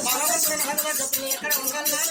భగవంతుని ఎక్కడ ఉండాలని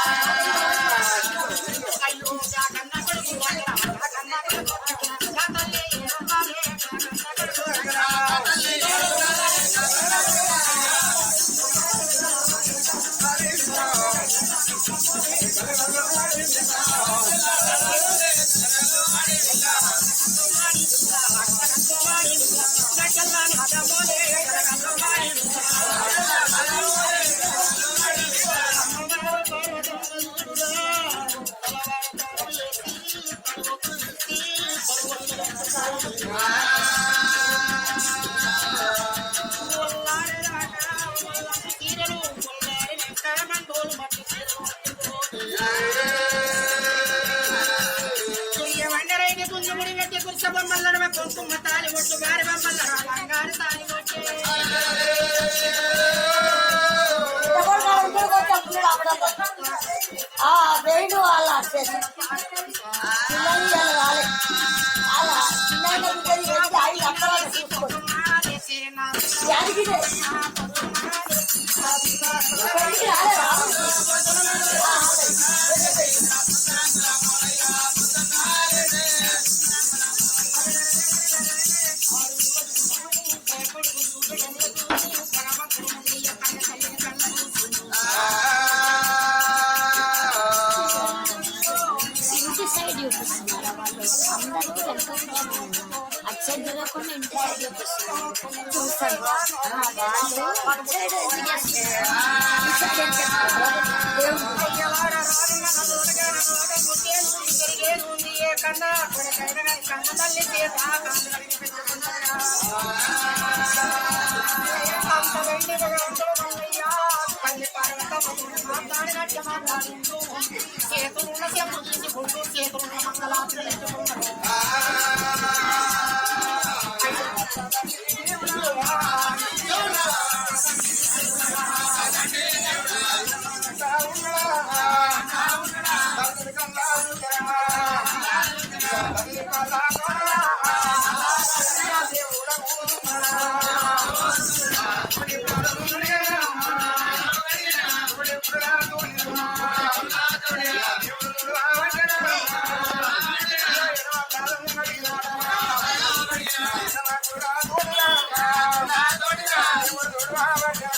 gotta do this. కన్నా కన్న తల్లి చేత చేతులున్న చెప్పుకుంటూ చేతులున్న మంగళాత్రులు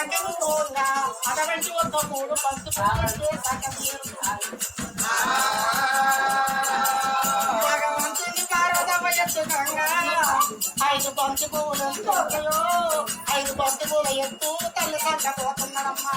తల్లి సంగం అటువంటి ఒక మూడు పంతు భగవంతుని ఐదు బంతి ఐదు బంతి ఎత్తు తల్లి సంకపోతున్నాడమ్మా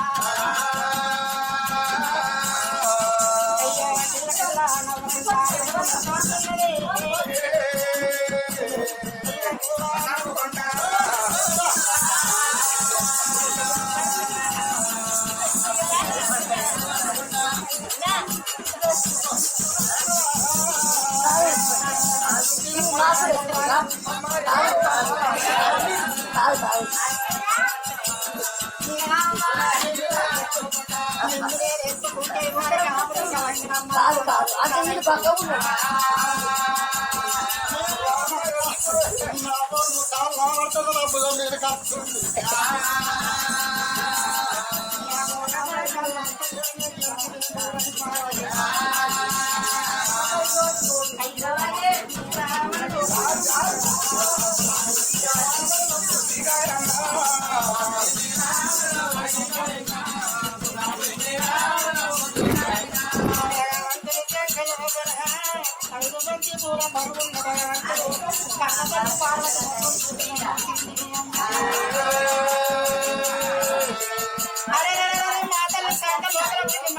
కాదు అంటే పక్క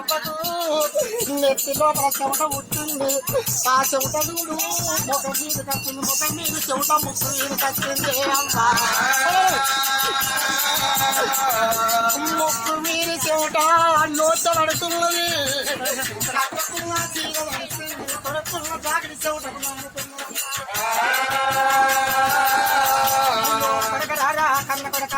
నెత్తి నెత్తిలో చెమట పుట్టింది. ఆ చెమట చూడు ఒక మీద కట్టింది. ఒక మీరు చెమట ముక్కు మీద కట్టింది అమ్మా ముక్కు మీరు చెమట నోట పడుతున్నది కట్టుకున్న చీర పడుతుంది కొడుకున్న చెమట కన్న కొడక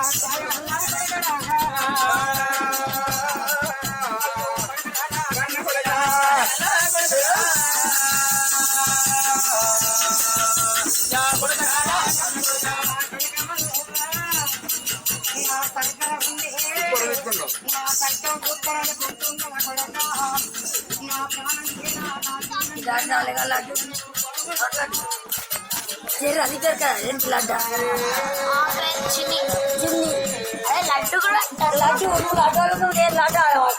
అది కదా ఏంటి లడ్డ చిన్ని. చిన్ని. అదే లడ్డు కూడా లడ్డు లడ్డు లడ్డు ఆడవాడు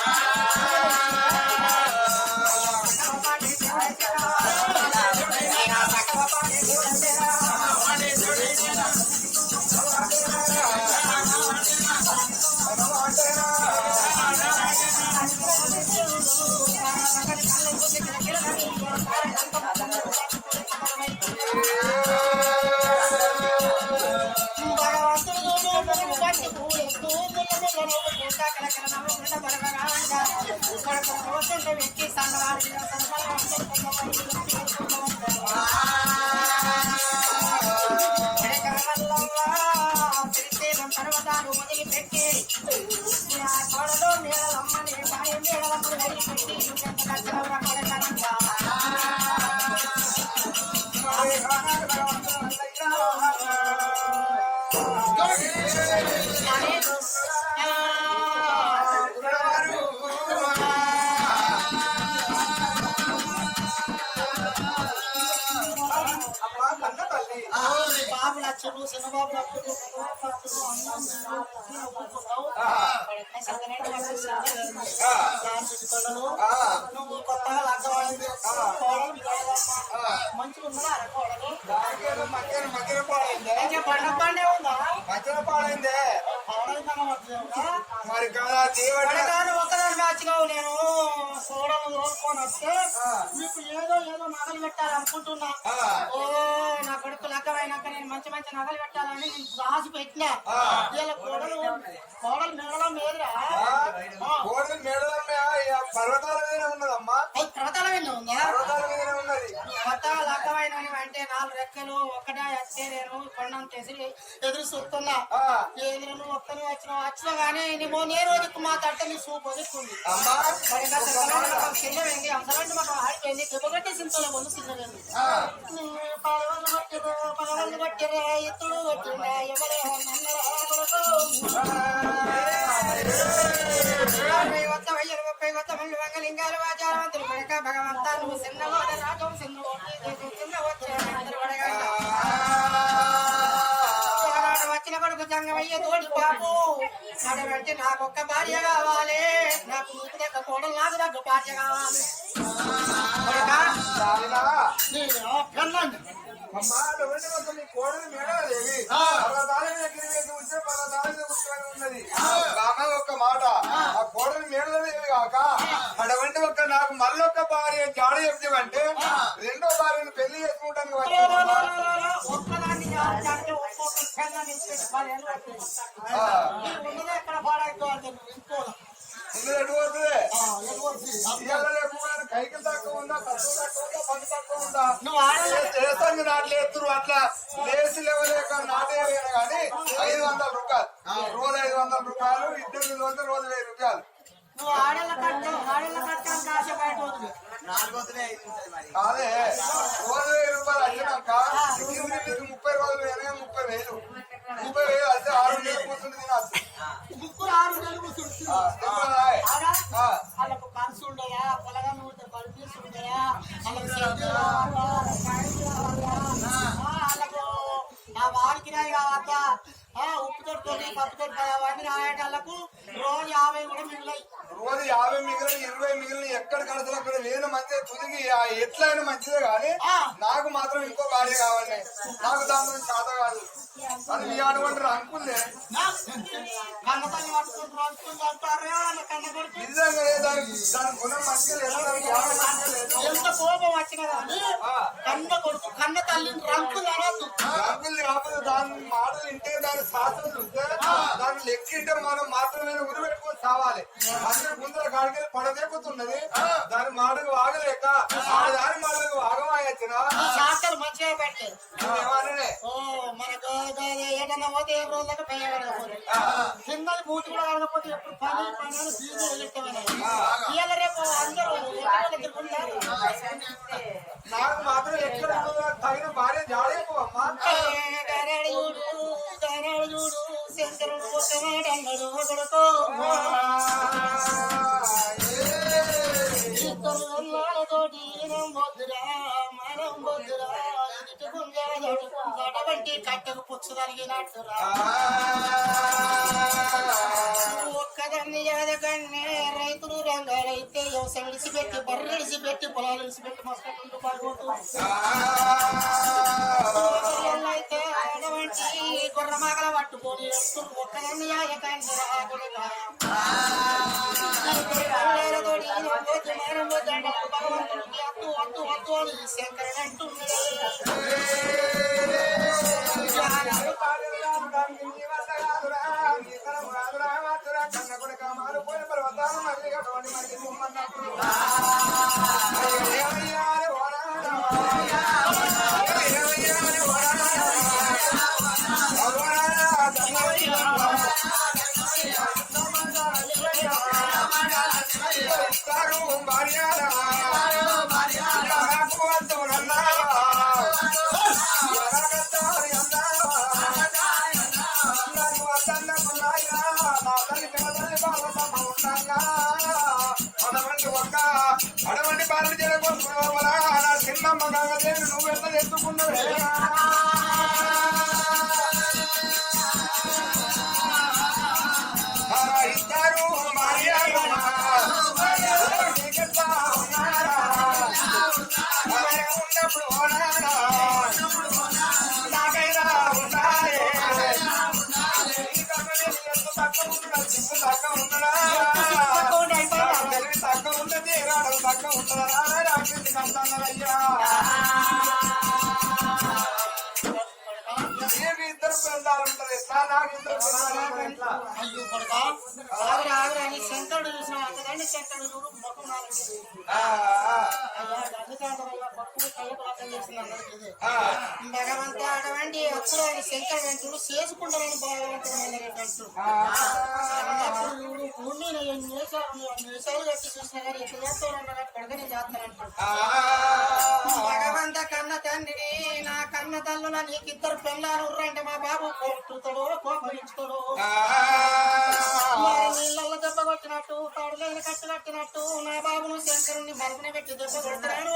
నువ్వు కొత్తగా లగ్గమైంది మంచిగా ఉన్నదా పండ పండే ఉందా పౌడని కనబడుతుందా మరి కదా దేవుడు మ్యాచ్ కావు నేను రోజుకొని వస్తే మీకు ఏదో ఏదో నగలు పెట్టాలనుకుంటున్నా. ఓ నా కొడుకు లగ్గమైనాక నేను మంచి మంచి నగలు పెట్టాలని నేను రాసి పెట్టినా. వీళ్ళ కోడలు కోడలు మెడలం మీదరా కోడి మేడలమ్మ పర్వతాల మీద ఉన్నదమ్మా. పర్వతాల మీద ఉందా? పర్వతాల మీద ఉన్నది. కొత్తగా లగ్గమైన అంటే నాలుగు రెక్కలు ఒక్కటే వచ్చే నేను కొండంత ఎదురు ఎదురు చూస్తున్నా. ఎదురు నువ్వు ఒక్కరు వచ్చిన వచ్చినా కానీ నువ్వు నేను రోజుకు మాట్లాడితే నీ సూప్ వదులుతుంది చిన్నవేంది అవసరం మాకు ఆడిపోయింది దెబ్బగట్టే సింతలో ముందు చిన్నవేంది ఆ, పడవలు కొట్టిరు పడవలు ఎత్తుడు ఎవరే ముప్పై ఆచారవంతులు చిన్న వచ్చే అందరు కొడుకు జంగమయ్య తోడి బాబు. నడబెట్టి నాకు ఒక్క భార్య కావాలి. నాకు నీకు దగ్గర కోడలు నాకు దగ్గర భార్య కావాలి? నీ నీ ఒక్క మాట. ఆ. కోడలు మేడలేవి కాక అటువంటి ఒక్క నాకు మళ్ళొక్క భార్య జాడ చెప్తామంటే రెండో భార్యను పెళ్ళి చేసుకుంటానికి ఒక్కదాన్ని ఎక్కడ అంటే నువ్వు ఇంకోలా. తక్కువ ఉందా తక్కువ తక్కువ నువ్వు చేస్తాను నాట్లు అట్లా లేచి లేవలేక నాటేయలేను కానీ ఐదు వందల రూపాయలు రోజు ఐదు వందల రూపాయలు ఇద్దరు వందలు రోజు వెయ్యి రూపాయలు నువ్వు ఆడల కట్ట ఆడల కట్టానికి కాసే బయట వదిలే. అదే రోజు వెయ్యి రూపాయలు వచ్చినాక కింది మీకు ముప్పై రోజులు ముప్పై వేలు. ముప్పై వేలు వస్తే ఆరు వేలు కూర్చుంది ముగ్గురు ఆరు నెలలు. వాళ్ళకు ఖర్చు ఉండయా? పొలగా నూరితే పడిపీసు ఉండయా? వాళ్ళకి ఆ. వారికి రాయి కావాలా? ఆ ఉప్పు తొట్టుకొని పప్పు తొట్టు అవన్నీ రాయటాలకు రోజు యాభై కూడా మిగిలాయి. రోజు యాభై మిగిలిన ఇరవై మిగిలిన ఎక్కడ కడతలు అక్కడ వేలు మంచిగా తుదిగి ఆ ఎట్లయినా మంచిదే కానీ. నాకు మాత్రం ఇంకో భార్య కావాలి. నాకు దాంతో చేత కాదు. అది అటువంటి కొడుకు నిజంగా దానికి దాని గుణం మంచిగా లేదు? ఎంత కోపం వచ్చినా కానీ. కన్న కొడుకు కన్న తల్లిని రంకులు అనొద్దు. అంకుల్ని కాకపోతే దాని మాటలు వింటే దాని శాస్త్రం చూస్తే దాన్ని లెక్కింటే మనం మాత్రమే ఉరి పెట్టుకొని చావాలి. అందరి ముందర కాడికి పడదేపుతున్నది దాని మాటకు వాగలేక దాని మాటకు వాగమాయచ్చిన ఈ శాస్త్రాలు మంచిగా పెట్టారు. ఏమననే మనకు ఏదన్నా పోతే ఏ రోజులకు కూడా కడగపోతే ఎప్పుడు పని పని అని బీజే ఎగెట్టమని ఇవాళ రేపు అందరూ నాకు మాత్రం ఎక్కడ తగిన భార్య శంకరుడు ఇద్దరు అన్నాలతోటి మనం బొద్దురా అటువంటి కట్టెకు పుచ్చు కలిగినట్టురా ఒక్కదాన్ని ఎదగన్నే రైతులు రంగాలైతే వ్యవసాయం విడిచిపెట్టి బర్రెలు విడిచిపెట్టి పొలాలు విడిచిపెట్టి మస్తు పడిపోతుంది అయితే గుర్రమాగల పట్టుకొని ఎత్తులు ఒక్కదాన్ని ఎదగన్నే రాకుండా తోడి భగవంతుడికి మళ్ళీ చిన్నమ్మ కాగదేవి నువ్వు ఎంత ఎత్తుకున్నావు? కొడుకా. అని శంకరుడు చూసిన శంకరుడు చూడు మొత్తం. భగవంత అటువంటి అప్పుడు ఆయన శంకరుడు భగవంతుడు చూడు కట్టి చూసినా కానీ ఎట్లా కొడుకుని చేస్తానంటాడు భగవంత కన్న తండ్రిని నా కన్న తల్లుల నీకు ఇద్దరు పిల్లలు ఉర్రంటే మా బాబు మరి నీళ్ళల్లో దెబ్బ కొట్టినట్టు తాడులైన కట్టు కట్టినట్టు నా బాబును శంకరుని మరుగున పెట్టి దెబ్బ కొడుతున్నాడు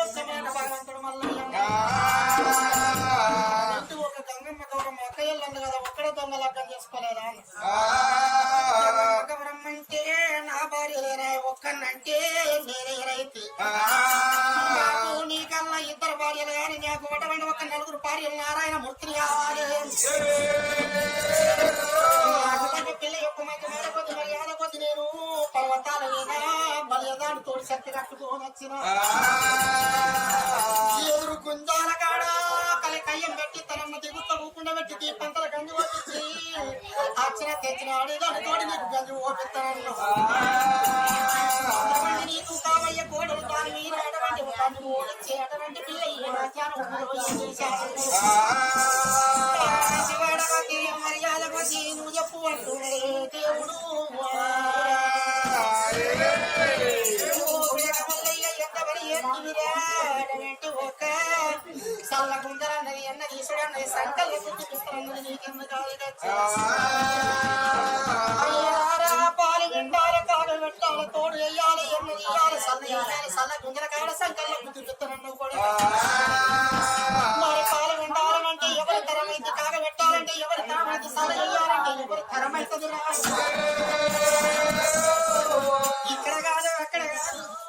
శక్తి కట్టుకొని వచ్చిన ఎదురు గుంజాల కాడ కలి కయ్యం పెట్టి తనమ్మ దిగుత ఊకుండా పెట్టి దీపంతల గంజి ఓపించి అచ్చిన తెచ్చిన ఆడేదాన్ని తోడి నీకు గంజి ఓపిస్తాను అటువంటి నీకు కావయ్య కోడలు దాని అటువంటి ఓడించి అటువంటి పిల్ల ఈ మర్యాద కొద్ది నువ్వు చెప్పు అంటున్నాడే తోడు వేయాలి ఎన్న తీయాలి సల్ల వేయాలి చల్ల గుందర కాడ సంకల్ని చూపిస్తారన్నది కూడా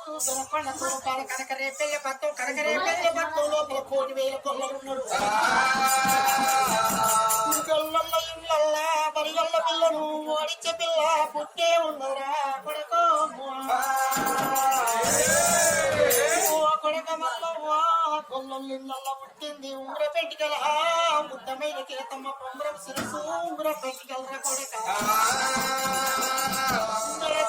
దొరకొండ తూపాలు కనక రేపెళ్ళి పత్తం కనక రేపెళ్ళి పత్తం లోపల కోటి వేల కొల్లలున్నాడు గొల్లల్ల ఇళ్ళల్లా బరిగొల్ల పిల్లను ఓడించే పిల్ల పుట్టే ఉన్నరా కొడుకో ఓ కొడుక మల్లవ్వా గొల్లల్ల ఇళ్ళల్లా పుట్టింది ఉంగర పెట్టుకల ముద్దమైన కేతమ్మ పొంగరం సిరసు ఉంగర పెట్టుకలరా కొడుక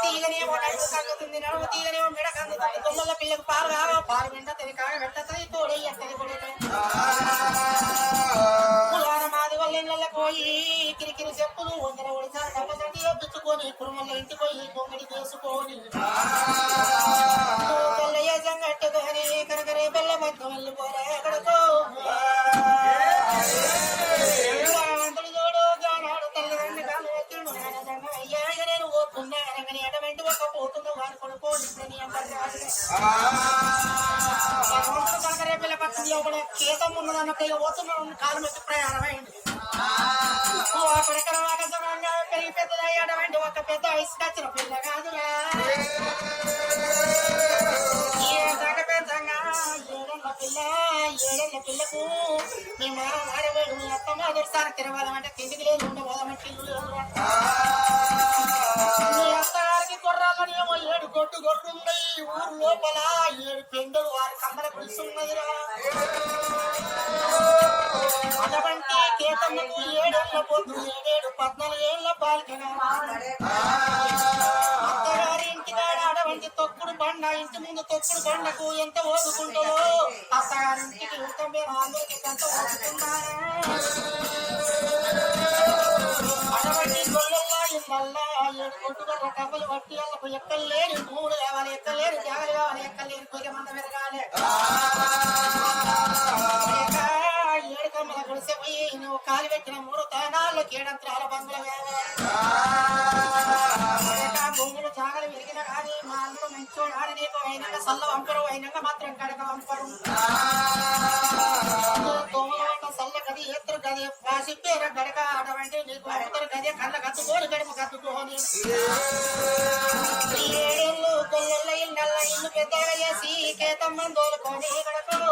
తీగనే నడుము కంగుతుంది నడుము తీగనే మెడ కంగుతుంది గొల్లల పిల్లకు పాలు కాగా పాలు వెంటది కాగ వెంటది తోడయ్యది పులాన మాది వల్ల పోయి కిరికిరి చెప్పులు వందర ఒడిసారి డబ్బసంటి ఎత్తుకొని కురుమల్ల ఇంటికి పోయి పొంగడి చేసుకొని. ఉన్నదన్నట్టు ఇక కాలు మధ్య ప్రయాణమైంది ఓ అక్కడక్కడ ఆకాశంగా పెరిగి పెద్దదయ్యాడమంటే ఒక పెద్ద వయసు కచ్చిన పిల్ల కాదురా. పిల్ల ఏడన్న పిల్లకు మీ మామ ఆడవేడు మీ అత్తమ్మ దొరిసారి తిరగదామంటే తిండికి లేదు ఉండబోదామంటే ఇల్లు మీ అత్తగారికి గుర్రాలని ఏడు గొడ్డు గొడ్డు ఉన్నాయి ఊరు లోపల ఏడు పెండలు వారి కమ్మల పిలుస్తున్నదిరా అటువంటి కేతమ్మకు ఏడేళ్ళ పొద్దు ఏడేడు పద్నాలుగు ఏళ్ళ అత్తగారి ఇంటికాడ అడవంటి తొక్కుడు బండ ఇంటి ముందు తొక్కుడు బండకు ఎంత ఓదుకుంటుందో అత్తగారింటికి ఇంత అందరికి ఎంత ఓదుకుంటారా. అటువంటి గొల్లల్లా ఏడు కొట్టుగల కవ్వలు వాళ్ళకు ఎక్కలేని మూడు కావాలి ఎక్కలేని జాగలు కావాలి ఎక్కలేని కొద్ది మంద పెరగాలి. లేక నువ్వు కాలు పెట్టిన మూడు తానాల్లో కేడంత్రాల బంగుల భూములు జాగలు విరిగిన కానీ మా అల్లుడు మంచోడు ఆడి నీకు అయినాక సల్ల వంపరు అయినాక మాత్రం కడక వంపరు. సల్ల గది ఎత్తురు గది పాసి గడక ఆడవంటే నీకు అమ్ముతారు గదే కళ్ళ కత్తుకోని గడుపు కత్తుకోని. ఏళ్ళు కొల్లెళ్ళ ఇళ్ళ ఇల్లు పెద్దగా చేసి కేతమ్మని తోలుకొని గడపడు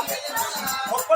I'm